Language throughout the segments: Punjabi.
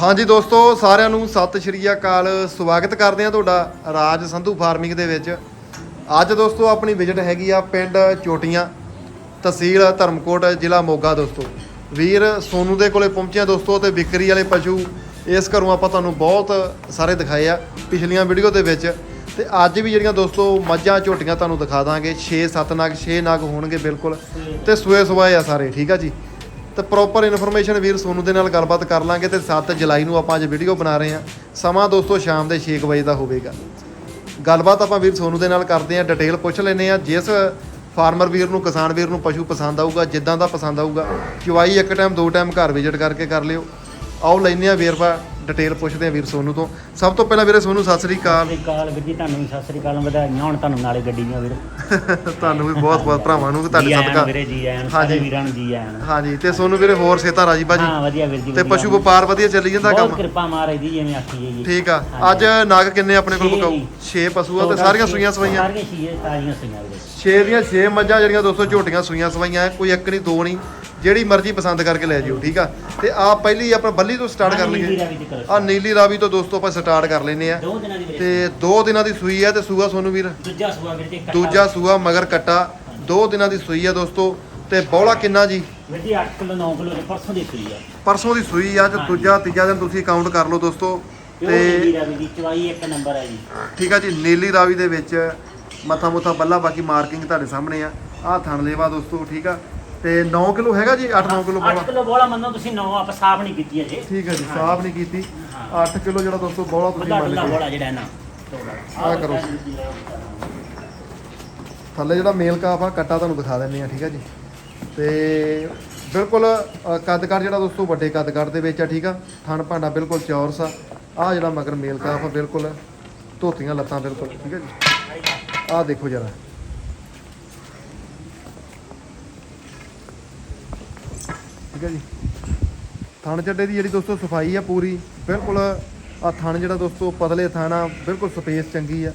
ਹਾਂਜੀ ਦੋਸਤੋ, ਸਾਰਿਆਂ ਨੂੰ ਸਤਿ ਸ਼੍ਰੀ ਅਕਾਲ। ਸਵਾਗਤ ਕਰਦੇ ਹਾਂ ਤੁਹਾਡਾ ਰਾਜ ਸੰਧੂ ਫਾਰਮਿੰਗ ਦੇ ਵਿੱਚ। ਅੱਜ ਦੋਸਤੋ, ਆਪਣੀ ਵਿਜ਼ਿਟ ਹੈਗੀ ਆ ਪਿੰਡ ਚੋਟੀਆਂ, ਤਹਿਸੀਲ ਧਰਮਕੋਟ, ਜ਼ਿਲ੍ਹਾ ਮੋਗਾ ਦੋਸਤੋ। ਵੀਰ ਸੋਨੂ ਦੇ ਕੋਲੇ ਪਹੁੰਚਿਆ ਦੋਸਤੋ ਤੇ ਵਿਕਰੀ ਵਾਲੇ ਪਸ਼ੂ ਇਸ ਘਰੋਂ ਆਪਾਂ ਤੁਹਾਨੂੰ ਬਹੁਤ ਸਾਰੇ ਦਿਖਾਏ ਆ ਪਿਛਲੀਆਂ ਵੀਡੀਓ ਦੇ ਵਿੱਚ। ਤੇ ਅੱਜ ਵੀ ਜਿਹੜੀਆਂ ਦੋਸਤੋ ਮੱਝਾਂ, ਝੋਟੀਆਂ ਤੁਹਾਨੂੰ ਦਿਖਾ ਦਾਂਗੇ। 6-7 ਨਗ 6 ਨਗ ਹੋਣਗੇ ਬਿਲਕੁਲ। ਤੇ ਸੂਏ ਸਵਾਏ ਆ ਸਾਰੇ, ਠੀਕ ਆ ਜੀ? ਤੇ ਪ੍ਰੋਪਰ ਇਨਫੋਰਮੇਸ਼ਨ ਵੀਰ ਸੋਨੂ ਦੇ ਨਾਲ ਗੱਲਬਾਤ ਕਰ ਲਾਂਗੇ ਤੇ 7 ਜੁਲਾਈ ਨੂੰ ਆਪਾਂ ਅੱਜ ਵੀਡੀਓ ਬਣਾ ਰਹੇ ਹਾਂ। ਸਮਾਂ ਦੋਸਤੋ ਸ਼ਾਮ ਦੇ 6 ਵਜੇ ਦਾ ਹੋਵੇਗਾ। ਗੱਲਬਾਤ ਆਪਾਂ ਵੀਰ ਸੋਨੂ ਦੇ ਨਾਲ ਕਰਦੇ ਹਾਂ ਡਿਟੇਲ ਪੁੱਛ ਲੈਨੇ ਆ ਜਿਸ ਫਾਰਮਰ ਵੀਰ ਨੂੰ, ਕਿਸਾਨ ਵੀਰ ਨੂੰ ਪਸ਼ੂ ਪਸੰਦ ਆਊਗਾ, ਜਿੱਦਾਂ ਦਾ ਪਸੰਦ ਆਊਗਾ ਚੁਵਾਈ ਇੱਕ ਟਾਈਮ ਦੋ ਟਾਈਮ ਘਰ ਵਿਜ਼ਿਟ ਕਰਕੇ ਕਰ ਲਿਓ। ਆਓ ਲੈਨੇ ਆ ਵੀਰਵਾ। ਡਿਟੇਲ ਪੁੱਛਦੇ ਆ ਵੀਰ ਸੋਨੂ ਤੋਂ। ਸਭ ਤੋਂ ਪਹਿਲਾਂ ਵੀਰੇ ਸੋਨੂ ਸਤਿ ਸ੍ਰੀ ਅਕਾਲ। ਸਤਿ ਸ੍ਰੀ ਅਕਾਲ ਵੀਰ ਜੀ ਤੁਹਾਨੂੰ ਵੀ ਸਤਿ ਸ੍ਰੀ ਅਕਾਲ ਵਧਾਈਆਂ ਹੁਣ ਤੁਹਾਨੂੰ ਨਾਲੇ ਗੱਡੀ ਦੀਆਂ ਵੀਰ। ਤੁਹਾਨੂੰ ਵੀ ਬਹੁਤ ਬਹੁਤ ਭਰਾਵਾਂ ਨੂੰ ਵੀ ਤੁਹਾਡੇ ਸਦਕਾ ਵੀਰੇ ਜੀ ਆਇਆਂ। ਸਾਰੇ ਵੀਰਾਂ ਨੂੰ ਜੀ ਆਇਆਂ ਹਾਂਜੀ ਤੇ ਸੋਨੂ ਵੀਰੇ ਹੋਰ ਸੇਤਾ ਰਾਜੀ ਭਾਜੀ। ਹਾਂ ਵਧੀਆ ਵੀਰ ਜੀ ਤੇ। ਪਸ਼ੂ ਵਪਾਰ ਵਧੀਆ ਚੱਲੀ ਜਾਂਦਾ ਬਹੁਤ ਕੰਮ ਕਿਰਪਾ ਮਹਾਰਾਜ ਦੀ ਜਿਵੇਂ ਆਖੀਏ ਜੀ। ਠੀਕ ਆ। ਅੱਜ ਨਗ ਕਿੰਨੇ ਆਪਣੇ ਕੋਲ ਜੀ। 6 ਪਸ਼ੂ ਆ ਤੇ ਸਾਰੀਆਂ ਸੂਈਆਂ ਸਵਾਈਆਂ? ਸਾਰੀਆਂ ਛੇ ਤਾਜ਼ੀਆਂ ਸੂਈਆਂ ਵੀਰੇ। 6 ਦੀਆਂ 6 ਮੱਝਾਂ ਜਿਹੜੀਆਂ ਦੋਸਤੋ ਝੋਟੀਆਂ ਸੂਈਆਂ ਸਵਾਈਆਂ ਕੋਈ ਇੱਕ ਨਹੀਂ ਦੋ ਨਹੀਂ। ਜਿਹੜੀ ਮਰਜ਼ੀ ਪਸੰਦ ਕਰਕੇ ਲੈ ਜਿਓ ਠੀਕ ਆ? ਤੇ ਆ ਪਹਿਲੀ ਆਪਾਂ ਬੱਲੀ ਤੋਂ ਸਟਾਰਟ ਕਰ ਲਈਏ। ਆ ਨੀਲੀ ਰਾਵੀ ਤੋਂ ਦੋਸਤੋ ਆਪਾਂ ਸਟਾਰਟ ਕਰ ਲੈਨੇ ਆ। ਤੇ ਦੋ ਦਿਨਾਂ ਦੀ ਸੂਈ ਹੈ ਤੇ ਸੂਆ ਸੋਨੂੰ ਵੀਰ? ਦੂਜਾ ਸੂਆ ਵੀਰ ਜੀ ਕੱਟਾ। ਦੂਜਾ ਸੂਆ ਮਗਰ ਕੱਟਾ। ਦੋ ਦਿਨਾਂ ਦੀ ਸੂਈ ਹੈ ਦੋਸਤੋ। ਤੇ ਬੌਲਾ ਕਿੰਨਾ ਜੀ? ਵੀਰ ਜੀ 8 ਕਿਲੋ 9 ਕਿਲੋ ਦੇ ਪਰਸੋਂ ਦੀ ਸੂਈ ਆ। ਪਰਸੋਂ ਦੀ ਸੂਈ ਆ ਤੇ। ਦੂਜਾ ਤੀਜਾ ਦਿਨ ਤੁਸੀਂ ਕਾਊਂਟ ਕਰ ਲਓ ਦੋਸਤੋ। ਤੇ ਨੀਲੀ ਤੇ ਰਾਵੀ ਦੀ ਚਵਾਈ ਇੱਕ ਨੰਬਰ ਹੈ ਜੀ। ਠੀਕ ਆ ਜੀ ਨੀਲੀ ਰਾਵੀ ਦੇ ਵਿੱਚ ਮੱਥਾ ਮੁੱਥਾ ਬੱਲਾ ਬਾਕੀ ਮਾਰਕਿੰਗ ਤੁਹਾਡੇ ਸਾਹਮਣੇ ਆ। ਆਹ ਥਣ ਲੇਵਾ ਦੋਸਤੋ ਠੀਕ ਆ? ਤੇ 9 ਕਿਲੋ ਹੈਗਾ ਜੀ? 8-9 ਕਿਲੋ 8 ਬੌਲਾ ਕਿਲੋ ਬੋਲਾ ਮੰਨੋ ਤੁਸੀਂ 9 ਆਪਾਂ ਸਾਫ਼ ਨਹੀਂ ਕੀਤੀ ਅਜੇ। ਠੀਕ ਹੈ ਜੀ ਸਾਫ਼ ਨਹੀਂ ਕੀਤੀ। 8 ਕਿਲੋ ਜਿਹੜਾ ਦੋਸਤੋ ਬੌਲਾ ਤੁਸੀਂ ਮੰਨ ਡੁੱਲਾ ਲਓ। ਬੋਲਾ ਜਿਹੜਾ ਹੈ ਨਾ ਆਹ ਕਰੋ। ਥੱਲੇ ਜਿਹੜਾ ਮੇਲ ਕਾਫ ਆ ਕੱਟਾ ਤੁਹਾਨੂੰ ਦਿਖਾ ਦਿੰਨੇ ਆ ਠੀਕ ਆ ਜੀ। ਤੇ ਬਿਲਕੁਲ ਅ, ਕੱਦ-ਕੱਦ ਜਿਹੜਾ ਦੋਸਤੋ ਵੱਡੇ ਕੱਦ-ਕੱਦ ਦੇ ਵਿੱਚ ਆ ਠੀਕ ਆ? ਥਣ ਭਾਂਡਾ ਬਿਲਕੁਲ ਚੌਰਸ ਆ। ਆ ਜਿਹੜਾ ਮਗਰ ਮੇਲ ਕਾਫ ਆ ਬਿਲਕੁਲ ਧੋਤੀਆਂ ਲੱਤਾਂ ਬਿਲਕੁਲ ਠੀਕ ਆ ਜੀ। ਆਹ ਦੇਖੋ ਜਰਾ। ਠੀਕ ਆ ਜੀ। ਥਣ ਚੱਡੇ ਦੀ ਜਿਹੜੀ ਦੋਸਤੋ ਸਫ਼ਾਈ ਆ ਪੂਰੀ, ਬਿਲਕੁਲ ਆ ਥਣ ਜਿਹੜਾ ਦੋਸਤੋ ਪਤਲੇ ਥਣ ਆ, ਬਿਲਕੁਲ ਸਪੇਸ ਚੰਗੀ ਆ।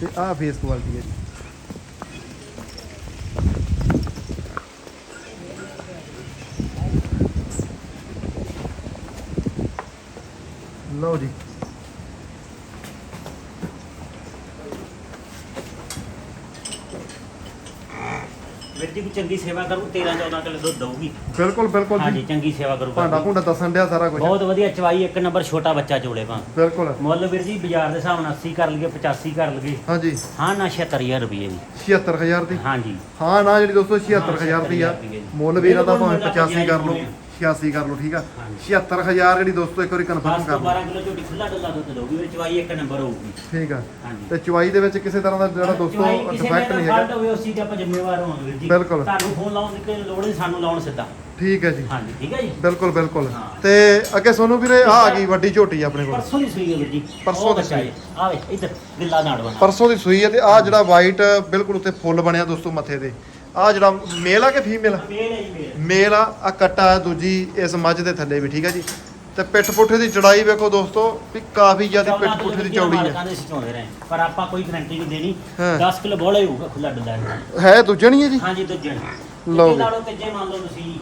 ਤੇ ਆਹ ਫੇਸ ਕੁਆਲਿਟੀ ਹੈ ਜੀ। ਲਓ ਜੀ। ਵੀਰ ਜੀ ਕੋਈ ਚੰਗੀ ਸੇਵਾ ਕਰੂ 13 14 ਕਿਲੋ ਦੁੱਧ ਦਊਗੀ। ਬਿਲਕੁਲ ਬਿਲਕੁਲ ਹਾਂਜੀ ਜੀ। ਚੰਗੀ ਸੇਵਾ ਕਰੂਗਾ ਭਾਂਡਾ ਭੁੰਡਾ ਦੱਸਣ ਡਿਆ ਸਾਰਾ ਕੁਝ ਬਹੁਤ ਵਧੀਆ ਚਵਾਈ ਇੱਕ ਨੰਬਰ ਛੋਟਾ ਬੱਚਾ ਜੋੜੇ ਭਾਂ ਬਿਲਕੁਲ। ਮੁੱਲ ਵੀਰ ਜੀ ਬਾਜ਼ਾਰ ਦੇ ਹਿਸਾਬ ਨਾਲ 80 ਕਰ ਲਈਏ 85 ਕਰ ਲਈਏ। ਹਾਂਜੀ। ਹਾਂ ਨਾ 76000 ਰੁਪਏ ਜੀ। 76000 ਦੀ? ਹਾਂਜੀ। ਹਾਂ ਨਾ ਜਿਹੜੀ ਦੋਸਤੋ 76000 ਦੀ ਆ। ਮੁੱਲ ਵੀਰਾਂ ਦਾ ਭਾਵੇਂ 85 ਕਰ ਲਓ। 86 ਕਰ ਲਓ ਠੀਕ ਆ? 76000 ਜਿਹੜੀ ਦੋਸਤੋ ਇੱਕ ਵਾਰੀ ਕਨਫਰਮ 10 ਤੋਂ ਕਰ ਲਓ। 12 ਕਿਲੋ ਝੋਟੀ ਖੁੱਲਾ ਡੁੱਲਾ ਦੁੱਧ ਦਊਗੀ ਵੀਰ ਚਵਾਈ ਇੱਕ ਨੰਬਰ ਹੋਊਗੀ। ਠੀਕ ਆ। ਤੇ ਚੁਆਈ ਦੇ ਵਿੱਚ ਕਿਸੇ ਤਰ੍ਹਾਂ ਦਾ ਜਿਹੜਾ ਦੋਸਤੋ ਚਵਾਈ ਡਿਫੈਕਟ ਨਹੀਂ ਹੈਗਾ। ਹੋਵੇ ਉਸ ਚੀਜ਼ ਦੇ ਆਪਾਂ ਜ਼ਿੰਮੇਵਾਰ ਹੋਵਾਂਗੇ ਵੀਰ ਜੀ। ਬਿਲਕੁਲ। ਤੁਹਾਨੂੰ ਫੋਨ ਲਾਉਣ ਦੀ ਕੋਈ ਲੋੜ ਨਹੀਂ ਸਾਨੂੰ ਲਾਉਣ ਸਿੱਧਾ। ਠੀਕ ਹੈ ਜੀ। ਹਾਂਜੀ ਠੀਕ ਹੈ ਜੀ? ਬਿਲਕੁਲ ਬਿਲਕੁਲ। ਤੇ ਅੱਗੇ ਸੋਨੂੰ ਵੀਰੇ ਆ ਆ ਗਈ ਵੱਡੀ ਝੋਟੀ ਆਪਣੇ ਕੋਲ। ਪਰਸੋਂ ਦੀ ਸੂਈ ਹੈ ਵੀਰ ਜੀ। ਪਰਸੋਂ ਦੀ ਸੂਈ। ਆਵੇ ਇੱਧਰ ਗਿੱਲਾ ਨਾੜ ਬਣਾ ਪਰਸੋਂ ਦੀ ਸੂਈ ਹੈ ਤੇ ਆ ਜਿਹੜਾ ਵਾਈਟ ਬਿਲਕੁਲ ਉੱਤੇ ਫੁੱਲ ਬਣਿਆ ਦੋਸਤੋ ਮੱਥੇ ਤੇ। ਆ ਜਿਹੜਾ ਮੇਲ ਆ ਕਿ ਫੀਮੇਲ? ਆ ਮੇਲ ਹੈ ਜੀ ਮੇਲ। ਮੇਲ ਆ ਆ ਕੱਟਾ ਦੂਜੀ ਇਸ ਮੱਝ ਦੇ ਥੱਲੇ ਵੀ ਠੀਕ ਹੈ ਜੀ? ਤੇ ਪਿੱਠ ਪੁੱਠੇ ਦੀ ਚੜਾਈ ਵੇਖੋ ਦੋਸਤੋ ਵੀ ਕਾਫੀ ਜ਼ਿਆਦਾ ਪਿੱਠ ਪੁੱਠੇ ਦੀ ਜੀ ਚੌੜੀ ਹੈ। ਰਹੇ। ਪਰ ਆਪਾਂ ਕੋਈ ਗਰੰਟੀ ਨਹੀਂ ਦੇਣੀ ਹਾਂ। 10 ਕਿਲੋ ਬੋਲਾ ਹੀ ਹੋਊਗਾ ਖੁੱਲਾ ਡੁੱਲਾ ਹੈ ਹੈ ਦੂਜਣੀ ਹੈ ਜੀ? ਹਾਂਜੀ ਦੂਜੇ ਲਓ ਲਓ ਜੀ। ਲਾੜੋ ਤੀਜੇ ਮੰਨ ਲਓ ਤੁਸੀਂ।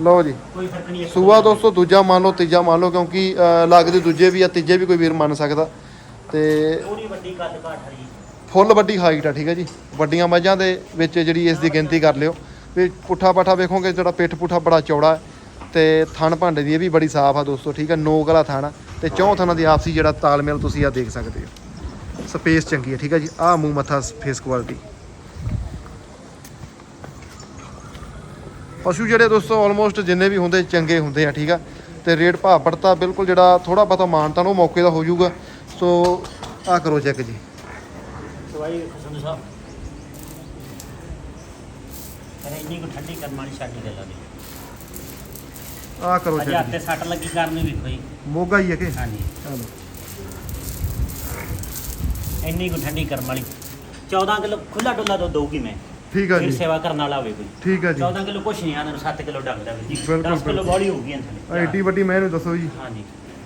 ਲਓ ਜੀ। ਕੋਈ ਫ਼ਰਕ ਨਹੀਂ ਹੈ। ਸੂਆ ਦੋਸਤੋ ਦੂਜਾ ਮੰਨ ਲਓ ਤੀਜਾ ਮੰਨ ਲਓ ਕਿਉਂਕਿ ਅਹ, ਲੱਗਦੇ ਦੂਜੇ ਵੀ ਆ ਤੀਜੇ ਵੀ ਕੋਈ ਵੀਰ ਮੰਨ ਸਕਦਾ। ਤੇ ਥੋੜੀ ਵੱਡੀ ਕੱਦ ਘਾਟ ਹੈ ਜੀ ਫੁੱਲ ਵੱਡੀ ਹਾਈਟ ਆ, ਠੀਕ ਹੈ ਜੀ। ਵੱਡੀਆਂ ਮੱਝਾਂ ਦੇ ਵਿੱਚ ਜਿਹੜੀ ਇਸ ਦੀ ਗਿਣਤੀ ਕਰ ਲਿਓ। ਵੀ ਪੁੱਠਾ ਪਾਠਾ ਵੇਖੋਗੇ, ਜਿਹੜਾ ਪਿੱਠ ਪੁੱਠਾ ਬੜਾ ਚੌੜਾ ਹੈ ਤੇ ਥਣ ਭਾਂਡੇ ਦੀ ਇਹ ਵੀ ਬੜੀ ਸਾਫ਼ ਆ ਦੋਸਤੋ, ਠੀਕ ਹੈ। ਨੋਕ ਵਾਲਾ ਥਣ ਆ ਤੇ ਚੌਂ ਥਣਾਂ ਦੀ ਆਪਸੀ ਜਿਹੜਾ ਤਾਲਮੇਲ ਤੁਸੀਂ ਆ ਦੇਖ ਸਕਦੇ ਹੋ। ਸਪੇਸ ਚੰਗੀ ਹੈ, ਠੀਕ ਹੈ ਜੀ। ਆਹ ਮੂੰਹ ਮੱਥਾ ਫੇਸ ਕੁਆਲਿਟੀ ਪਸ਼ੂ ਜਿਹੜੇ ਦੋਸਤੋ ਆਲਮੋਸਟ ਜਿੰਨੇ ਵੀ ਹੁੰਦੇ, ਚੰਗੇ ਹੁੰਦੇ ਆ, ਠੀਕ ਆ। ਤੇ ਰੇਟ ਭਾਅ ਪੜਤਾ ਬਿਲਕੁਲ ਜਿਹੜਾ ਥੋੜਾ ਬਹੁਤਾ ਮਾਨਤਾ ਉਹ ਮੌਕੇ ਦਾ ਹੋ ਜਾਊਗਾ। ਸੋ ਆ ਕਰੋ ਚੈੱਕ ਜੀ। ਦਵਾਈ ਸੰਧੂ ਸਾਹਿਬ। ਅਰੇ ਇੰਨੀ ਕੋ ਠੰਡੀ ਕਰਨ ਵਾਲੀ ਛੱਡ ਦੇ ਲਾ ਦੇ ਆ ਕਰੋ ਅਜੇ ਚੈੱਕ ਹੱਥੇ ਜੀ ਸੱਟ ਲੱਗੀ ਕਰਨੀ ਵੇਖੋ ਜੀ ਮੋਗਾ ਹੀ ਹੈ ਕਿ? ਹਾਂਜੀ। ਚਲੋ। ਇੰਨੀ ਕੋ ਠੰਡੀ ਕਰਨ ਵਾਲੀ। 14 ਕਿਲੋ ਖੁੱਲਾ ਡੁੱਲਾ ਦੁੱਧ ਦਊਗੀ ਮੈਂ। ਠੀਕ ਆ ਫਿਰ ਜੀ। ਸੇਵਾ ਕਰਨ ਵਾਲਾ ਹੋਵੇ ਕੋਈ। ਠੀਕ ਆ ਜੀ। 14 ਕਿਲੋ ਕੁਛ ਨਹੀਂ ਆਂਦਾ 7 ਕਿਲੋ ਡੰਗਦਾ ਵੀਰ ਜੀ ਬਿਲਕੁਲ, 10 ਕਿਲੋ ਬਿਲਕੁਲ। ਬੋਲੀ ਹੋਊਗੀ ਆ ਏਡੀ ਵੱਡੀ ਮੈਨੂੰ ਦੱਸੋ ਜੀ। ਹਾਂਜੀ।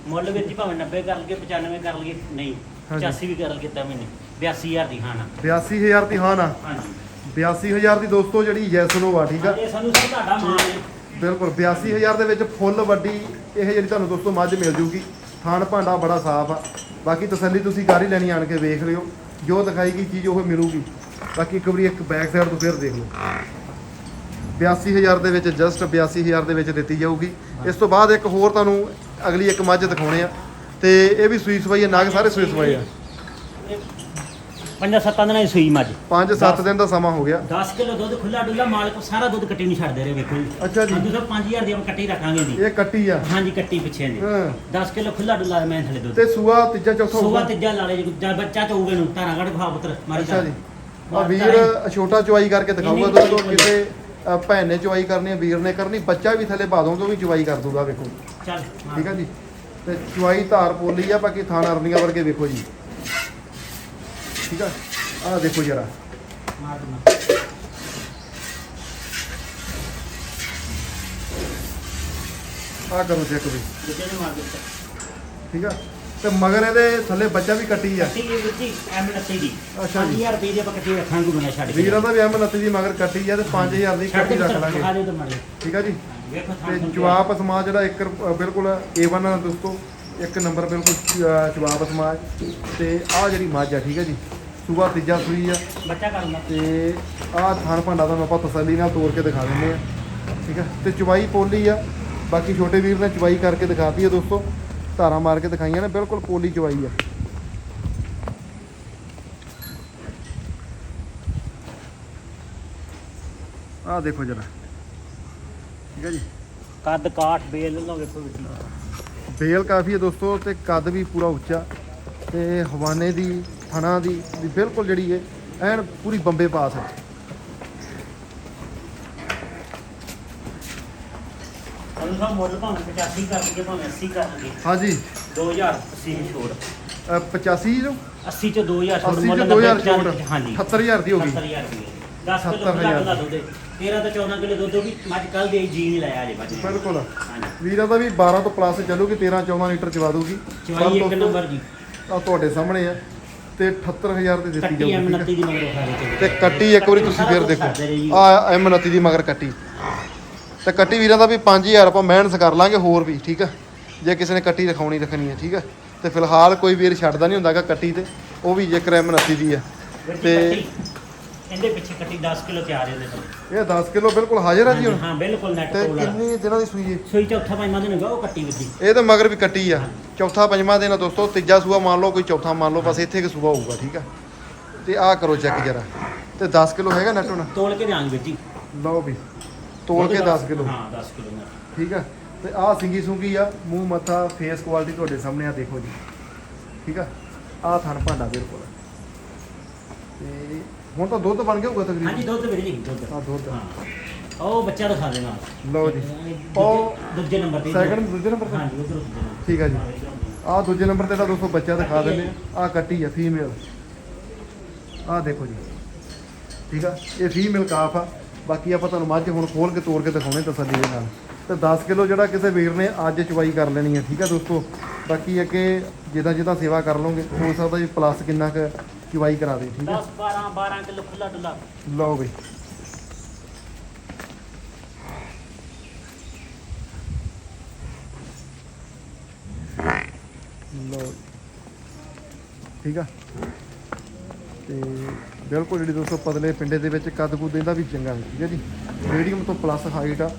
ਮੁੱਲ ਵੀਰ ਜੀ ਭਾਵੇਂ 90 ਕਰ ਲਈਏ 95 ਕਰ ਲਈਏ ਨਹੀਂ। ਹਾਂਜੀ। 85 ਵੀ ਕਰ ਲਈਏ ਤਾਂ ਵੀ ਨਹੀਂ 82000 ਦੀ ਹਾਂ ਨਾ 82000 ਦੀ ਹਾਂ ਨਾ ਹਾਂਜੀ। 82000 ਦੀ ਦੋਸਤੋ ਜਿਹੜੀ ਯੈਸ ਨੋ ਆ ਠੀਕ ਆ? ਇਹ ਸਾਨੂੰ ਸਭ ਤੁਹਾਡਾ ਮਾਣ ਹੈ ਬਿਲਕੁਲ 82000 ਦੇ ਵਿੱਚ ਫੁੱਲ ਵੱਡੀ ਇਹ ਜਿਹੜੀ ਤੁਹਾਨੂੰ ਦੋਸਤੋ ਮੱਝ ਮਿਲ ਜੂਗੀ। ਥਾਣ ਭਾਂਡਾ ਬੜਾ ਸਾਫ਼ ਆ। ਬਾਕੀ ਤਸੱਲੀ ਤੁਸੀਂ ਕਰ ਹੀ ਲੈਣੀ ਆਣ ਕੇ ਵੇਖ ਲਿਓ। ਜੋ ਦਿਖਾਈ ਗਈ ਚੀਜ਼ ਉਹ ਮਿਲੂਗੀ। ਬਾਕੀ ਇੱਕ ਵਾਰੀ ਇੱਕ ਬੈਕ ਸਾਈਡ ਤੋਂ ਫਿਰ ਦੇਖ ਲਓ। 82000 ਦੇ ਵਿੱਚ ਜਸਟ 82000 ਦੇ ਵਿੱਚ ਦਿੱਤੀ ਜਾਊਗੀ। ਇਸ ਤੋਂ ਬਾਅਦ ਇੱਕ ਹੋਰ ਤੁਹਾਨੂੰ ਅਗਲੀ ਇੱਕ ਮੱਝ ਦਿਖਾਉਣੇ ਆ। ਤੇ ਇਹ ਵੀ ਸੂਈ ਸਵਾਈ ਆ ਨਾਗ ਸਾਰੇ ਸੂਈ ਸਵਾਈ ਆ ਪੰਜਾਂ ਸੱਤਾਂ ਦਿਨਾਂ ਦੀ ਸੂਈ ਮੱਝ 5-7 ਦਿਨ ਦਾ ਸਮਾਂ ਹੋ ਗਿਆ। 10 ਕਿਲੋ ਦੁੱਧ ਖੁੱਲਾ ਡੁੱਲਾ ਮਾਲਕ ਸਾਰਾ ਦੁੱਧ ਕੱਟੀ ਨੂੰ ਛੱਡਦੇ ਰਹੇ ਵੇਖੋ ਜੀ। ਅੱਛਾ ਜੀ। ਹਾਂਜੀ ਸਰ 5000 ਦੀ ਆਪਾਂ ਕੱਟੀ ਰੱਖਾਂਗੇ ਜੀ। ਇਹ ਕੱਟੀ ਆ? ਹਾਂਜੀ ਕੱਟੀ ਪਿੱਛੇ ਜੀ। ਹਾਂ। 10 ਕਿਲੋ ਖੁੱਲਾ ਡੁੱਲਾ ਮੈਂ ਥਲੇ ਦੁੱਧ। ਤੇ ਸੂਆ ਤੀਜਾ ਚੌਥਾ ਹੋਊਗਾ? ਤੀਜਾ ਲਾਲੇ ਜੀ ਜਦ ਬੱਚਾ ਚੋਊਗੇ ਨੂੰ ਧਾਰਾ ਕੱਢ ਖਾ ਪੁੱਤਰ ਮਾਰੀ ਅੱਛਾ ਜੀ। ਆ ਵੀਰ ਛੋਟਾ ਚੁਆਈ ਕਰਕੇ ਦਿਖਾਊਗਾ ਦੋਸਤੋ ਅ, ਭੈਣ ਨੇ ਚੁਆਈ ਕਰਨੀ ਵੀਰ ਨੇ ਕਰਨੀ ਬੱਚਾ ਵੀ ਥੱਲੇ ਪਾ ਦੋਗੇ ਉਹ ਵੀ ਚੁਆਈ ਕਰ ਦੂਗਾ ਵੇਖੋ। ਚੱਲ ਠੀਕ ਆ ਜੀ। ਤੇ ਚੁਆਈ ਧਾਰ ਪੋਲੀ ਆ ਬਾਕੀ ਥਾਣਾ ਅਰਨੀਆਂ ਵਰਗੇ ਵੇਖੋ ਜੀ। ਠੀਕ ਆ? ਆਹ ਦੇਖੋ ਜਰਾ। ਆਹ ਕਰੋ ਚੈੱਕ ਵੀ। ਠੀਕ ਆ? ਤੇ ਮਗਰ ਇਹਦੇ ਥੱਲੇ ਬੱਚਾ ਵੀ ਕੱਟੀ ਆ। ਅੱਛਾ ਜੀ। 5000 ਰੁਪਏ ਦੀ ਆਪਾਂ ਕੱਟੀ ਰੱਖਾਂਗੇ ਬਣਾ ਛੱਡ ਕੇ। ਵੀਰਾਂ ਦਾ ਵੀ ਐਮ ਨੱਤੀ ਦੀ ਮਗਰ ਕੱਟੀ ਆ ਤੇ 5000 ਦੀ ਕੱਟੀ ਰੱਖ ਲਾਂਗੇ। ਠੀਕ ਆ ਜੀ? ਤੇ ਜਵਾਬ ਸਮਾਜ ਜਿਹੜਾ ਇੱਕ ਰ- ਬਿਲਕੁਲ A1 ਆ ਦੋਸਤੋ ਇੱਕ ਨੰਬਰ ਬਿਲਕੁਲ ਅ, ਜਵਾਬ ਸਮਾਜ। ਤੇ ਆਹ ਜਿਹੜੀ ਮੱਝ ਆ ਠੀਕ ਹੈ ਜੀ ਸੂਬਾ ਤੀਜਾ ਸੂਈ ਆ। ਬੱਚਾ ਕਰੂੰਗਾ ਤੇ ਆਹ ਥਾਣ ਭਾਂਡਾ ਤੁਹਾਨੂੰ ਆਪਾਂ ਤਸੱਲੀ ਨਾਲ ਤੋੜ ਕੇ ਦਿਖਾ ਦਿੰਦੇ ਆ ਠੀਕ ਹੈ ਤੇ ਚਵਾਈ ਪੋਲੀ ਆ। ਬਾਕੀ ਛੋਟੇ ਵੀਰ ਨੇ ਚਵਾਈ ਕਰਕੇ ਦਿਖਾਤੀ ਆ ਦੋਸਤੋ। ਧਾਰਾਂ ਮਾਰ ਕੇ ਦਿਖਾਈਆਂ ਨੇ ਬਿਲਕੁਲ ਪੋਲੀ ਚਵਾਈ ਆ। ਆਹ ਦੇਖੋ ਜਰਾ। ਠੀਕ ਹੈ ਜੀ। ਕੱਦ ਕਾਠ ਬੇਲ ਲਓ ਵੇਖੋ ਵਿੱਚ। ਬੇਲ ਕਾਫੀ ਹੈ ਦੋਸਤੋ ਤੇ ਕੱਦ ਵੀ ਪੂਰਾ ਉੱਚਾ ਤੇ ਹਵਾਨੇ ਦੀ ਥਣਾ ਦੀ ਵੀ ਬਿਲਕੁਲ ਜਿਹੜੀ ਹੈ ਐਨ ਪੂਰੀ ਬੰਬੇ ਪਾਸ ਹੈ। ਸਭ ਮੁੱਲ ਭਾਵੇਂ 85 ਕਰ ਲਈਏ ਭਾਵੇਂ 80 ਕਰ ਲਈਏ ਹਾਂਜੀ 2080 ਦੀ ਛੋੜ। ਅ, 85 ਜੋ? 80 ਚ 2000 ਛੋੜ 80 ਮੁੱਲ ਚ 2000 90 ਛੋਟ ਹਾਂਜੀ। 78000 ਦੀ ਹੋ ਗਈ। 70000 ਰੁਪਏ 10 ਕਿਲੋ 70,000 ਖੁੱਲਾ ਡੁੱਲਾ ਦੁੱਧ 13 ਤੋਂ 14 ਕਿਲੋ ਦੁੱਧ ਵੀ ਮੱਝ ਕੱਲ ਦੇ ਜੀ ਨਹੀਂ ਲਾਇਆ ਜੇ ਮੱਝ ਨੇ। ਬਿਲਕੁਲ। ਹਾਂਜੀ। ਵੀਰਾਂ ਦਾ ਵੀ 12 ਤੋਂ ਪਲੱਸ ਚੱਲੂਗੀ 13 14 ਲੀਟਰ ਚਵਾ ਦੂਗੀ ਚਵਾਈ ਇੱਕ ਨੰਬਰ ਜੀ। ਆ ਤੁਹਾਡੇ ਸਾਹਮਣੇ ਆ ਤੇ 78000 ਦੀ ਦਿੱਤੀ ਕੱਟੀ ਐਮ ਜਾਊਗੀ 29 ਦੀ ਮਗਰ ਖਾ ਰਹੇ ਤੇ ਕੱਟੀ ਇੱਕ ਵਾਰੀ ਤੁਸੀਂ ਫੇਰ ਦੇਖੋ। ਆ ਐਮ 29 ਦੀ ਮਗਰ ਕੱਟੀ। ਤੇ ਕੱਟੀ ਵੀਰਾਂ ਦਾ ਵੀ 5000 ਆਪਾਂ ਮਿਹਨਤ ਕਰ ਲਾਂਗੇ ਹੋਰ ਵੀ ਠੀਕ ਆ? ਜੇ ਕਿਸੇ ਨੇ ਕੱਟੀ ਰਖਾਉਣੀ ਰੱਖਣੀ ਹੈ ਠੀਕ ਆ? ਤੇ ਫਿਲਹਾਲ ਕੋਈ ਵੀਰ ਛੱਡਦਾ ਨਹੀਂ ਹੁੰਦਾਗਾ ਕੱਟੀ ਤੇ। ਉਹ ਵੀ ਜੇਕਰ ਐਮ 29 ਦੀ ਆ। ਤੇ ਤੇ ਇਹਦੇ ਪਿੱਛੇ ਕੱਟੀ 10 ਕਿਲੋ ਤਿਆਰ ਇਹਦੇ ਤੋਂ ਇਹ 10 ਕਿਲੋ ਬਿਲਕੁਲ ਹਾਜ਼ਰ ਆ ਜੀ ਹੁਣ। ਹਾਂ ਬਿਲਕੁਲ ਨੈਟ ਤੇ ਕੋਲ ਵਾਲਾ ਕਿੰਨੀ ਦਿਨਾਂ ਦੀ ਸੂਈ ਹੈ? ਸੋਈ ਚੌਥਾ ਪੰਜਵਾਂ ਦਿਨ ਹੈਗਾ ਉਹ ਕੱਟੀ ਵਿੱਦੀ ਇਹ ਤਾਂ ਮਗਰ ਵੀ ਕੱਟੀ ਆ। ਚੌਥਾ ਪੰਜਵਾਂ ਦਿਨ ਆ ਦੋਸਤੋ ਤੀਜਾ ਸੂਆ ਮੰਨ ਲਓ ਕੋਈ ਚੌਥਾ ਮੰਨ ਲਓ ਬਸ ਇੱਥੇ ਕਿ ਸੂਆ ਹੋਊਗਾ ਠੀਕ ਆ। ਤੇ ਆਹ ਕਰੋ ਚੈੱਕ ਜਰਾ। ਤੇ 10 ਕਿਲੋ ਹੈਗਾ ਨੈਟ ਹੁਣ? ਤੋਲ ਕੇ ਦਿਆਂਗੇ ਵਿੱਦੀ ਲਓ ਵੀ ਤੋਲ ਕੇ 10 ਕਿਲੋ। ਹਾਂ 10 ਕਿਲੋ ਨੈਟ ਠੀਕ ਆ। ਤੇ ਆਹ ਸਿੰਗੀ ਸੁੰਗੀ ਆ ਮੂੰਹ ਮੱਥਾ ਫੇਸ ਕੁਆਲਿਟੀ ਤੁਹਾਡੇ ਸਾਹਮਣੇ ਆ ਦੇਖੋ ਜੀ। ਠੀਕ ਆ। ਆਹ ਥਣ ਭਾਂਡਾ ਬਿਲਕੁਲ। ਤੇ ਹੁਣ ਤਾਂ ਦੁੱਧ ਬਣ ਗਿਆ ਹੋਊਗਾ ਹਾਂਜੀ ਤਕਰੀਬਨ ਦੁੱਧ ਵੀਰੇ ਜੀ ਦੁੱਧ। ਆਹ ਦੁੱਧ। ਹਾਂ। ਉਹ ਬੱਚਾ ਦਿਖਾ ਦੇਣਾ। ਲਓ ਜੀ। ਉਹ ਦੂਜੇ ਨੰਬਰ ਤੇ ਸੈਕੰਡ ਦੂਜੇ ਨੰਬਰ ਤੇ? ਹਾਂਜੀ ਉਧਰ ਦੂਜੇ ਠੀਕ ਆ ਜੀ। ਆਹ ਦੂਜੇ ਨੰਬਰ ਤੇ ਤਾਂ ਦੋਸਤੋ ਬੱਚਾ ਦਿਖਾ ਦਿੰਦੇ ਆ। ਆਹ ਕੱਟੀ ਆ ਫੀਮੇਲ ਆਹ ਦੇਖੋ ਜੀ। ਠੀਕ ਆ? ਇਹ ਫੀਮੇਲ ਕਾਫ ਆ। ਬਾਕੀ ਆਪਾਂ ਤੁਹਾਨੂੰ ਮੱਝ ਹੁਣ ਖੋਲ ਕੇ ਤੋੜ ਕੇ ਦਿਖਾਉਣੇ ਤਸੱਲੀ ਦੇ ਨਾਲ। ਤੇ 10 ਕਿਲੋ ਜਿਹੜਾ ਕਿਸੇ ਵੀਰ ਨੇ ਅੱਜ ਚਵਾਈ ਕਰ ਲੈਣੀ ਹੈ ਠੀਕ ਆ ਦੋਸਤੋ? ਬਾਕੀ ਅੱਗੇ ਜਿੱਦਾਂ ਜਿੱਦਾਂ ਸੇਵਾ ਕਰ ਲਓਗੇ ਹੋ ਸਕਦਾ ਜੀ ਪਲੱਸ ਕਿੰਨਾ ਕੁ ਚਵਾਈ ਕਰਾ ਦੇ ਠੀਕ ਆ 10 12 12 ਕਿਲੋ ਖੁੱਲਾ ਡੁੱਲਾ। ਲਓ ਬਈ। ਲਓ ਠੀਕ ਆ? ਤੇ ਬਿਲਕੁਲ ਜਿਹੜੀ ਦੋਸਤੋ ਪਤਲੇ ਪਿੰਡੇ ਦੇ ਵਿੱਚ ਕੱਦ ਕੁੱਦ ਇਹਦਾ ਵੀ ਚੰਗਾ ਹੈ ਠੀਕ ਹੈ ਜੀ? ਮੀਡੀਅਮ ਤੋਂ ਪਲੱਸ ਹਾਈਟ ਆ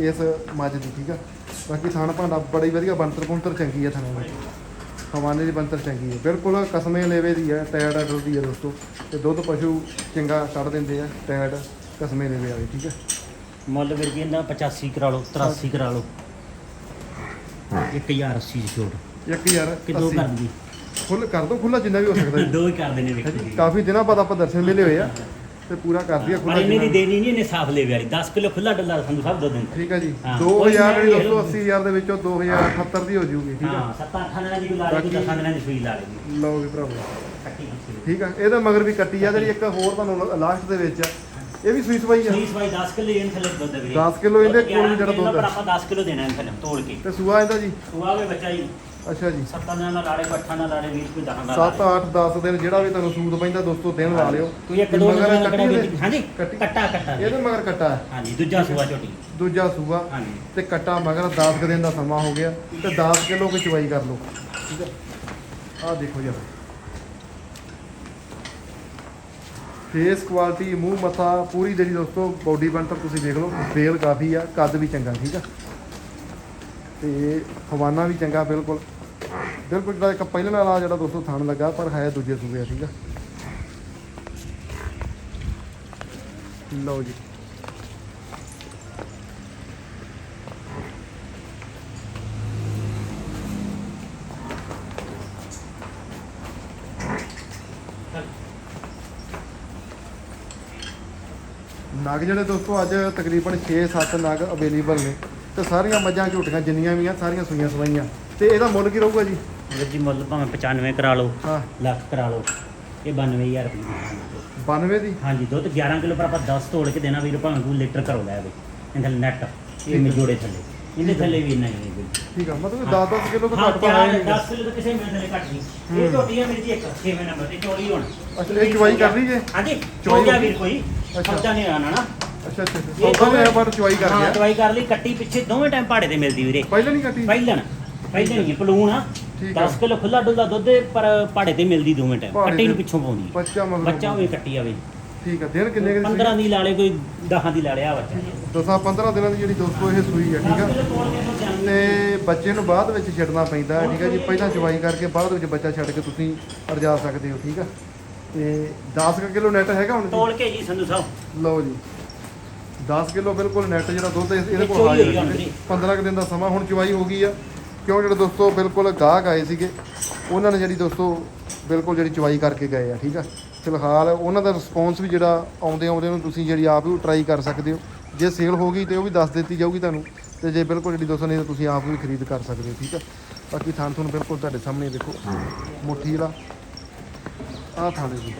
ਇਸ ਮੱਝ ਦੀ ਠੀਕ ਆ? ਬਾਕੀ ਥਣ ਭਾਂਡਾ ਬੜੀ ਵਧੀਆ ਬਣਤਰ ਬਣਤਰ ਚੰਗੀ ਆ ਥਣਾਂ ਦੀ। ਹਵਾਨੇ ਦੀ ਬਣਤਰ ਚੰਗੀ ਹੈ ਬਿਲਕੁਲ ਕਸਮੇ ਲੇਵੇ ਦੀ ਹੈ ਟੈਡ ਆਰਡਰ ਦੀ ਹੈ ਦੋਸਤੋ। ਤੇ ਦੁੱਧ ਪਸ਼ੂ ਚੰਗਾ ਕੱਢ ਦਿੰਦੇ ਆ ਟੈਡ ਕਸਮੇ ਲੇਵੇ ਵਾਲੀ ਠੀਕ ਹੈ ਮੁੱਲ ਵੀਰ ਜੀ ਇਹਦਾ 85 ਕਰਾ ਲਓ 83 ਕਰਾ ਲਓ। 1080 ਦੀ ਛੋਟ। ਇੱਕ ਯਾਰ ਕਿਦੋਂ 80 ਕਰ ਦੀ? ਫੁੱਲ ਕਰ ਦੋ ਖੁੱਲਾ ਜਿੰਨਾ ਵੀ ਹੋ ਸਕਦਾ ਜੀ। ਦੋ ਹੀ ਕਰ ਦੇਣੇ ਵੇਖੋ ਜੀ। ਕਾਫੀ ਦਿਨਾਂ ਬਾਅਦ ਆਪਾਂ ਦਰਸ਼ਨ ਮਿਲੇ ਹੋਏ ਆ। ਤੇ ਪੂਰਾ ਕਰ ਦਿਆ ਪਰ ਖੁੱਲਾ ਦੀ ਜਿੰਨਾ ਦੇਣੀ ਨਹੀਂ ਇਹਨੇ ਸਾਫ਼ ਲੈ ਵਾਲੀ। 10 ਕਿਲੋ ਖੁੱਲਾ ਡੁੱਲਾ ਸਾਨੂੰ ਸਭ ਦੋ ਦਿਨ ਠੀਕ ਹੈ ਜੀ। ਹਾਂ, 2000 ਕੋਈ ਜਿਹੜੀ ਨਾ ਦੋਸਤੋ 80000 ਦੇ ਵਿੱਚੋਂ 2078 ਦੀ ਹੋ ਜਾਊਗੀ ਠੀਕ ਹਾਂ ਹੈ ਸੱਤਾਂ ਅੱਠਾਂ ਦਿਨਾਂ ਦੀ ਕੋਈ ਲਾ ਲਈ ਬਾਕੀ- ਦਸਾਂ ਦਿਨਾਂ ਦੀ ਸੂਈ ਲਾ ਲਈ ਲਓ ਵੀ ਭਰਾਵੋ। ਕੱਟੀ ਠੀਕ ਆ ਇਹਦਾ ਮਗਰ ਵੀ ਕੱਟੀ ਆ ਜਿਹੜੀ ਇੱਕ ਹੋਰ ਤੁਹਾਨੂੰ ਲਾਸਟ ਦੇ ਵਿੱਚ ਆ। ਇਹ ਵੀ ਸੂਈ ਸਵਾਈ ਆ। ਸੂਈ ਸਵਾਈ 10 ਕਿਲੋ ਇਹਨ ਥੱਲੇ ਦੁੱਧ ਵੀਰੇ 10 ਕਿਲੋ ਇਹਦੇ ਕੋਲ ਵੀ ਜਿਹੜਾ ਦੁੱਧ ਆ। ਆਪਾਂ 10 ਕਿਲੋ ਦੇਣਾ ਇਹਨ ਥੱਲੇ ਤੋੜ ਕੇ। ਤੇ ਸੂਆ ਇਹਦਾ ਜੀ? ਸੁਆ ਵੇ ਬੱਚਾ ਜੀ ਅੱਛਾ ਜੀ। ਸੱਤਾਂ ਦਿਨਾਂ ਨਾਲ ਲਾੜੇ ਪੱਠਾਂ ਨਾਲ ਲਾੜੇ ਵੀਰ ਕੋਈ ਦਹਾਂ ਦਾ 7 8 10 ਦਿਨ ਜਿਹੜਾ ਵੀ ਤੁਹਾਨੂੰ ਸੂਦ ਪੈਂਦਾ ਦੋਸਤੋ ਦਿਨ ਲਾ ਲਿਓ। ਕੋਈ ਇੱਕ ਦੋ ਮਗਰ ਦਿਨ ਕੱਟੀ ਦੇ? ਹਾਂਜੀ ਕੱਟੀ? ਕੱਟਾ ਕੱਟਾ। ਇਹਦੇ ਮਗਰ ਕੱਟਾ ਹੈ। ਹਾਂਜੀ ਦੂਜਾ ਸੂਆ ਝੋਟੀ। ਦੂਜਾ ਸੂਆ। ਹਾਂਜੀ। ਤੇ ਕੱਟਾ ਮਗਰ 10 ਕੁ ਦਿਨ ਦਾ ਸਮਾਂ ਹੋ ਗਿਆ। ਤੇ 10 ਕਿਲੋ ਕੋਈ ਚਵਾਈ ਕਰ ਲਓ। ਠੀਕ ਹੈ। ਆਹ ਦੇਖੋ ਜਰਾ। ਫੇਸ ਕੁਆਲਿਟੀ ਮੂੰਹ ਮੱਥਾ ਪੂਰੀ ਜਿਹੜੀ ਦੋਸਤੋ ਬਾਡੀ ਬਣਤਰ ਤੁਸੀਂ ਦੇਖ ਲਓ। ਫੇਲ ਕਾਫੀ ਆ ਕੱਦ ਵੀ ਚੰਗਾ ਠੀਕ ਆ। ਤੇ ਹਵਾਨਾ ਵੀ ਚੰਗਾ ਬਿਲਕੁਲ। ਬਿਲਕੁਲ, ਜਿਹੜਾ ਇੱਕ ਪਹਿਲੇ ਨਾਲ ਆ ਜਿਹੜਾ ਦੋਸਤੋ ਥਣ ਲੱਗਾ, ਪਰ ਹੈ ਦੂਜੇ ਸੂਬੇ ਆ ਠੀਕ ਆ? ਲਓ ਜੀ। ਨਗ ਜਿਹੜੇ ਦੋਸਤੋ, ਅੱਜ ਤਕਰੀਬਨ 6-7 ਨਗ ਅਵੇਲੇਬਲ ਨੇ, ਤੇ ਸਾਰੀਆਂ ਮੱਝਾਂ ਝੋਟੀਆਂ ਜਿੰਨੀਆਂ ਵੀ ਆ, ਸਾਰੀਆਂ ਸੂਈਆਂ ਸਵਾਈਆਂ। ਤੇ ਇਹਦਾ ਮੁੱਲ ਕੀ ਰਹੂਗਾ ਜੀ? ਵੀਰ ਜੀ ਮੁੱਲ ਭਾਵੇਂ 95 ਕਰਾ ਲਓ ਹਾਂ। ਲੱਖ ਕਰਾ ਲਓ ਇਹ 92000 ਰੁਪਏ ਦੀ। 92 ਦੀ? ਹਾਂਜੀ ਦੁੱਧ 11 ਕਿਲੋ ਪਰ ਆਪਾਂ 10 ਤੋੜ ਕੇ ਦੇਣਾ ਵੀਰ ਭਾਵੇਂ ਕੋਈ ਲੀਟਰ ਕਰੋ ਲੈ ਆਵੇ। ਇਹਦੇ ਨੈਟ ਇਹ ਮੇ ਜੋੜੇ ਥੱਲੇ। ਇਹਦੇ ਥੱਲੇ ਵੀ ਇੰਨਾ ਹੀ ਹੈ ਵੀਰ। ਠੀਕ ਆ ਮਤਲਬ 10-10 ਕਿਲੋ ਤੋਂ ਹਾਂ ਘੱਟ ਤਾਂ ਹੈ ਚਾਰ ਨਹੀਂ। 10 ਕਿਲੋ ਤਾਂ ਕਿਸੇ ਮਿੰਟ ਦੇ ਘੱਟ ਨਹੀਂ। ਇਹ ਝੋਟੀਆਂ ਵੀਰ ਜੀ ਇੱਕ 6ਵੇਂ ਨੰਬਰ ਤੇ ਚੋਰੀ ਹੋਣ। ਅੱਛਾ ਇਹ ਚਵਾਈ ਕਰ ਲਈ ਜੇ? ਹਾਂਜੀ ਚੋਰੀ ਚੋਰੀ ਹੋ ਵੀਰ ਕੋਈ ਅੱਛਾ। ਸੌਦਾ ਨਹੀਂ ਆਣਾ ਨਾ। ਅੱਛਾ ਅੱਛਾ ਅੱਛਾ। ਇਹ ਸੌਦਾ ਨੇ ਪਰ ਚਵਾਈ ਕਰ ਹਾਂ ਲਿਆ। ਦਵਾਈ ਕਰ ਲਈ ਕੱਟੀ ਪਿੱਛੇ ਦੋਵੇਂ ਟਾਈਮ ਪਹਾੜੇ ਤੇ ਮਿਲਦੀ ਵੀਰੇ। ਪਹਿਲਾਂ ਨਹੀਂ ਕੱਟੀ? ਪਹਿਲਣ ਪਹਿਲਣ ਹੀ ਪਲੂਣ ਆ ਠੀਕ ਆ 10 ਕਿਲੋ ਖੁੱਲਾ ਡੁੱਲਾ ਦੁੱਧ ਹੈ, ਪਰ ਪਹਾੜੇ ਤੇ ਮਿਲਦੀ ਦੋਵੇਂ ਟਾਈਮ ਪਹਾੜੇ ਕੱਟੀ ਨੂੰ ਤੇ- ਪਿੱਛੋਂ ਪਾਉਂਦੀ। ਬੱਚਾ ਮਗਰ ਬੱਚਾ ਹੋਵੇ ਕੱਟੀ ਆਵੇ। ਠੀਕ ਆ ਦਿਨ ਕਿੰਨੇ ਕੁ 15 ਦੀ ਲਾਲੇ ਕੋਈ 10 ਦੀ ਲਾੜਿਆ ਬੱਚਾ। ਦਸਾਂ 15 ਦਿਨਾਂ ਦੀ ਜਿਹੜੀ ਦੋਸਤੋ ਇਹ ਸੂਈ ਆ ਠੀਕ ਆ ਤੋਂ ਬੱਚੇ ਨੂੰ ਬਾਅਦ ਵਿੱਚ ਛੱਡਣਾ ਪੈਂਦਾ ਹੈ ਠੀਕ ਹੈ ਜੀ। ਪਹਿਲਾਂ ਚਵਾਈ ਕਰਕੇ ਬਾਅਦ ਵਿੱਚ ਬੱਚਾ ਛੱਡ ਕੇ ਤੁਸੀਂ ਰਜਾ ਸਕਦੇ ਹੋ ਠੀਕ ਆ ਤੇ 10 ਕਿਲੋ ਨੈਟ ਹੈਗਾ ਹੁਣ ਜੀ? ਤੋਲ ਕੇ ਜੀ ਸੰਧੂ ਸਾਹਿਬ। ਲਓ ਜੀ। 10 ਕਿਲੋ ਬਿਲਕੁਲ ਨੈਟ ਜਿਹੜਾ ਦੁੱਧ ਇਸ- ਇਹਦੇ ਇਹ ਕੋਲ ਚੋਈ ਹਾਜ਼ਰ ਹੈ ਹੈ। ਜੀ। 15 ਕੁ ਦਿਨ ਦਾ ਸਮਾਂ ਹੁਣ ਚਵਾਈ ਹੋ ਗਈ ਆ। ਕਿਉਂ ਜਿਹੜੇ ਦੋਸਤੋ ਬਿਲਕੁਲ ਗਾਹਕ ਆਏ ਸੀਗੇ ਉਹਨਾਂ ਨੇ ਜਿਹੜੀ ਦੋਸਤੋ ਬਿਲਕੁਲ ਜਿਹੜੀ ਚਵਾਈ ਕਰਕੇ ਗਏ ਆ ਠੀਕ ਆ? ਫਿਲਹਾਲ ਉਹਨਾਂ ਦਾ ਰਿਸਪੌਂਸ ਵੀ ਜਿਹੜਾ ਆਉਂਦੇ ਆਉਂਦੇ ਨੂੰ ਤੁਸੀਂ ਜਿਹੜੀ ਆਪ ਵੀ ਟਰਾਈ ਕਰ ਸਕਦੇ ਹੋ। ਜੇ ਸੇਲ ਹੋ ਗਈ ਤੇ ਉਹ ਵੀ ਦੱਸ ਦਿੱਤੀ ਜਾਊਗੀ ਤੁਹਾਨੂੰ ਤੇ ਜੇ ਬਿਲਕੁਲ ਜਿਹੜੀ ਦੋਸਤੋ ਨਹੀਂ ਤਾਂ ਤੁਸੀਂ ਆਪ ਵੀ ਖਰੀਦ ਕਰ ਸਕਦੇ ਹੋ ਠੀਕ ਆ? ਬਾਕੀ ਥਾਨ ਤੁਹਾਨੂੰ ਬਿਲਕੁਲ ਤੁਹਾਡੇ ਸਾਹਮਣੇ ਦੇਖੋ ਮੁੱਠੀ ਵਾਲਾ ਥਾਨ ਹੈ ਜੀ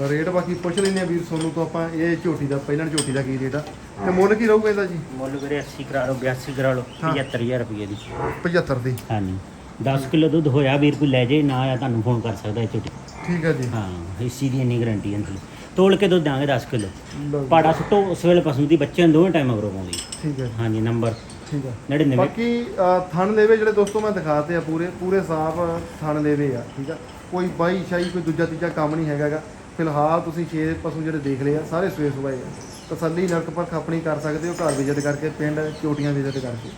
ਰੇਟ ਬਾਕੀ ਪੁੱਛ ਲੈਂਦੇ ਆ ਵੀਰ ਸੋਨੂੰ ਤੋਂ ਆਪਾਂ ਇਹ ਝੋਟੀ ਦਾ ਪਹਿਲਾਂ ਝੋਟੀ ਦਾ ਕੀ ਰੇਟ ਆ? ਤੇ ਮੁੱਲ ਕੀ ਰਹੂਗਾ ਇਹਦਾ ਜੀ? ਮੁੱਲ ਵੀਰੇ 80 ਕਰਾ ਲਓ 82 ਕਰਾ ਲਓ ਹਾਂ। 75000 ਰੁਪਏ ਦੀ। 75 ਦੀ। ਹਾਂਜੀ। 10 ਕਿਲੋ ਦੁੱਧ ਹੋਇਆ ਵੀਰ ਕੋਈ ਲੈ ਜੇ ਨਾ ਆਇਆ ਤੁਹਾਨੂੰ ਫੋਨ ਕਰ ਸਕਦਾ ਇਹ ਝੋਟੀ। ਠੀਕ ਹੈ ਜੀ। ਹਾਂ ਇਸੀ ਦੀ ਇੰਨੀ ਗਾਰੰਟੀ ਹੈ ਤੋਲ ਕੇ ਦੁੱਧ ਦਾਂਗੇ 10 ਕਿਲੋ। ਪਾੜਾ ਸੁੱਟੋ ਉਸ ਵੇਲੇ ਪਸ਼ੂ ਦੀ ਬੱਚਿਆਂ ਦੋਵੇਂ ਟਾਈਮ ਅਗਰੋਂ ਪਾਉਂਦੀ ਠੀਕ ਹੈ ਹਾਂਜੀ ਨੰਬਰ ਠੀਕ ਹੈ 99 ਬਾਕੀ ਥਣ ਲੇਵੇ ਜਿਹੜੇ ਦੋਸਤੋ ਮੈਂ ਦਿਖਾਤੇ ਆ ਪੂਰੇ ਪੂਰੇ ਸਾਫ਼ ਥਣ ਲੇਵੇ ਆ ਠੀਕ ਆ। ਕੋਈ ਬਾਈ ਸ਼ਾਈ ਕੋਈ ਦੂਜਾ ਤੀਜਾ ਕੰਮ ਨਹੀਂ ਹੈਗਾਗਾ ਫਿਲਹਾਲ ਤੁਸੀਂ ਛੇ ਪਸ਼ੂ ਜਿਹੜੇ ਦੇਖ ਲਏ ਆ ਸਾਰੇ ਸਵੇ ਸੁਬਾਏ ਆ। ਤਸੱਲੀ ਨਰਕ ਪਰਖ ਆਪਣੀ ਕਰ ਸਕਦੇ ਹੋ ਘਰ ਵਿਜ਼ਿਟ ਕਰਕੇ ਪਿੰਡ ਚੋਟੀਆਂ ਵਿਜ਼ਿਟ ਕਰਕੇ।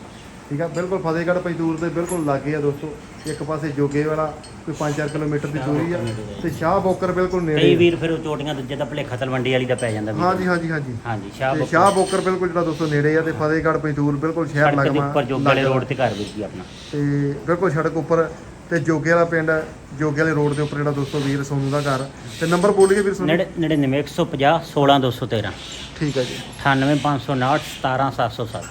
ਠੀਕ ਆ? ਬਿਲਕੁਲ ਫਤਿਹਗੜ੍ਹ ਪੈਦੂਰ ਦੇ ਬਿਲਕੁਲ ਲਾਗੇ ਆ ਦੋਸਤੋ। ਇੱਕ ਪਾਸੇ ਜੋਗੇ ਵਾਲਾ ਕੋਈ 5-4 ਕਿਲੋਮੀਟਰ ਦੀ ਦੂਰੀ ਆ ਤੇ ਸ਼ਾਹ ਬੋਕਰ ਬਿਲਕੁਲ ਨੇੜੇ ਕਈ। ਵੀਰ ਫਿਰ ਉਹ ਚੋਟੀਆਂ ਦੂਜੇ ਦਾ ਭਲੇਖਾ ਤਲਵੰਡੀ ਵਾਲੀ ਦਾ ਪੈ ਜਾਂਦਾ ਵੀਰ ਹਾਂਜੀ ਹਾਂਜੀ ਹਾਂਜੀ। ਹਾਂਜੀ ਸ਼ਾਹ ਤੇ ਬੁੱਕ ਸ਼ਾਹ ਬੋਕਰ ਬਿਲਕੁਲ ਜਿਹੜਾ ਦੋਸਤੋ ਨੇੜੇ ਆ ਤੇ ਫਤਿਹਗੜ੍ਹ ਪੈਦੂਰ ਬਿਲਕੁਲ ਸ਼ਹਿਰ ਲੱਗਵਾ ਉੱਪਰ ਜੋਗ ਵਾਲੇ ਰੋਡ ਤੇ ਘਰ ਵੀਰ ਜੀ ਆਪਣਾ। ਤੇ ਬਿਲਕੁਲ ਸੜਕ ਉੱਪਰ ਤੇ ਜੋਗੇ ਵਾਲਾ ਪਿੰਡ ਜੋਗੇ ਵਾਲੇ ਰੋਡ ਦੇ ਉੱਪਰ ਜਿਹੜਾ ਦੋਸਤੋ ਵੀਰ ਸੋਨੂ ਦਾ ਘਰ। ਤੇ ਨੰਬਰ ਬੋਲੀਏ ਵੀਰ ਸੋਨੂ? 99 150 16213 ਠੀਕ ਹੈ ਜੀ। 98559 17707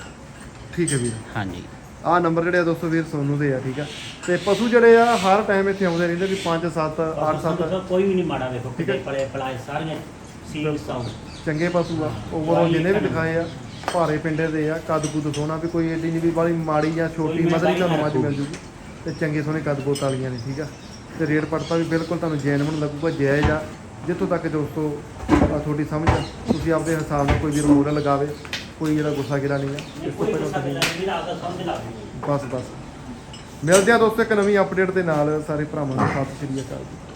ਠੀਕ ਹੈ ਵੀਰ। ਹਾਂਜੀ। ਆਹ ਨੰਬਰ ਜਿਹੜੇ ਆ ਦੋਸਤੋ ਵੀਰ ਸੋਨੂ ਦੇ ਆ ਠੀਕ ਆ। ਤੇ ਪਸ਼ੂ ਜਿਹੜੇ ਆ ਹਰ ਟਾਈਮ ਇੱਥੇ ਆਉਂਦੇ ਰਹਿੰਦੇ ਵੀ 5 7 8 7 ਕੋਈ ਵੀ ਨਹੀਂ ਮਾੜਾ ਵੇਖੋ। ਕਿਤੇ ਪਲੇ ਪਲਾਏ ਸਾਰੀਆਂ ਸੀਲ ਸਾਊ। ਚੰਗੇ ਪਸ਼ੂ ਆ। ਓਵਰਆਲ ਜਿੰਨੇ ਵੀ ਦਿਖਾਏ ਆ ਭਾਰੇ ਪਿੰਡੇ ਦੇ ਆ ਕੱਦ ਕੁੱਦ ਸੋਹਣਾ ਵੀ ਕੋਈ ਏਡੀ ਨਹੀਂ ਵੀ ਬਾਲੀ ਮਾੜੀ ਜਾਂ ਛੋਟੀ ਮਹਿੰਗਾਈ ਤੁਹਾਨੂੰ ਮੱਝ ਮਿਲ ਜੂਗੀ। ਤੇ ਚੰਗੇ ਸੋਹਣੇ ਕੱਦ ਬੋਤ ਵਾਲੀਆਂ ਨੇ, ਠੀਕ ਆ? ਤੇ ਰੇਟ ਪੜਤਾ ਵੀ ਬਿਲਕੁਲ ਤੁਹਾਨੂੰ ਜੈਨੂਨ ਲੱਗੂਗਾ, ਜਾਇਜ਼ ਆ। ਜਿੱਥੋਂ ਤੱਕ ਦੋਸਤੋ ਤੁਹਾਡੀ ਸਮਝ ਆ, ਤੁਸੀਂ ਆਪਦੇ ਹਿਸਾਬ ਨਾਲ ਕੋਈ ਵੀ ਰੋਲ ਲਗਾਵੇ, ਕੋਈ ਜਿਹੜਾ ਗੁੱਸਾ ਗਿਲਾ ਨਹੀਂ ਆ। ਇਸ ਤੋਂ ਪਹਿਲਾਂ ਤੁਸੀਂ ਬਸ ਬਸ। ਮਿਲਦੇ ਆ ਦੋਸਤੋ ਇੱਕ ਨਵੀਂ ਅਪਡੇਟ ਦੇ ਨਾਲ, ਸਾਰੇ ਭਰਾਵਾਂ ਨੂੰ ਸਤਿ ਸ਼੍ਰੀ ਅਕਾਲ ਜੀ।